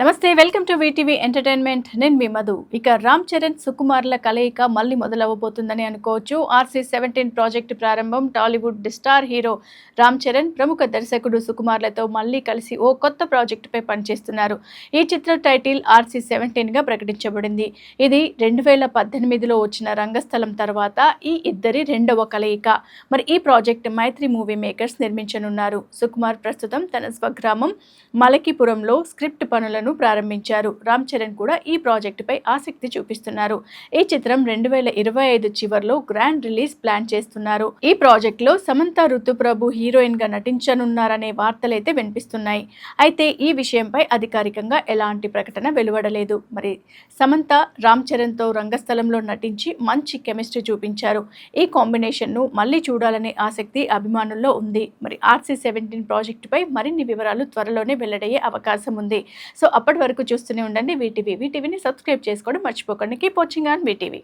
నమస్తే welcome to VTV entertainment. నేను మీ మధు. ఇక రామ్ చరణ్ సుకుమార్ల కలయిక మళ్ళీ మొదలవ్వబోతుందని అనుకోవచ్చు. ఆర్సీ సెవెంటీన్ ప్రాజెక్ట్ ప్రారంభం. Tollywood star hero Ram Charan ప్రముఖ దర్శకుడు సుకుమార్లతో మళ్ళీ కలిసి ఓ కొత్త ప్రాజెక్టుపై పనిచేస్తున్నారు. ఈ చిత్ర టైటిల్ ఆర్సీ సెవెంటీన్గా ప్రకటించబడింది. ఇది రెండు వేల పద్దెనిమిదిలో వచ్చిన రంగస్థలం తర్వాత ఈ ఇద్దరి రెండవ కలయిక. మరి ఈ ప్రాజెక్ట్ మైత్రి మూవీ మేకర్స్ నిర్మించనున్నారు. సుకుమార్ ప్రస్తుతం తన స్వగ్రామం మలకిపురంలో స్క్రిప్ట్ పనులను ప్రారంభించారు. రామ్ చరణ్ కూడా ఈ ప్రాజెక్టుపై ఆసక్తి చూపిస్తున్నారు. ఈ చిత్రం రెండు వేల ఇరవై ఐదు చివరిలో గ్రాండ్ రిలీజ్ ప్లాన్ చేస్తున్నారు. ఈ ప్రాజెక్ట్లో సమంత ఋతుప్రభు హీరోయిన్గా నటించనున్నారనే వార్తలైతే వినిపిస్తున్నాయి. అయితే ఈ విషయంపై అధికారికంగా ఎలాంటి ప్రకటన వెలువడలేదు. మరి సమంత రామ్ చరణ్తో రంగస్థలంలో నటించి మంచి కెమిస్ట్రీ చూపించారు. ఈ కాంబినేషన్ను మళ్ళీ చూడాలనే ఆసక్తి అభిమానుల్లో ఉంది. మరి ఆర్సీ సెవెంటీన్ ప్రాజెక్టుపై మరిన్ని వివరాలు త్వరలోనే వెల్లడయ్యే అవకాశం ఉంది. సో అప్పటి వరకు చూస్తూనే ఉండండి. వీటీవీ వీటీవీని సబ్స్క్రైబ్ చేసుకోవడం మర్చిపోకండి. Keep watching on VTV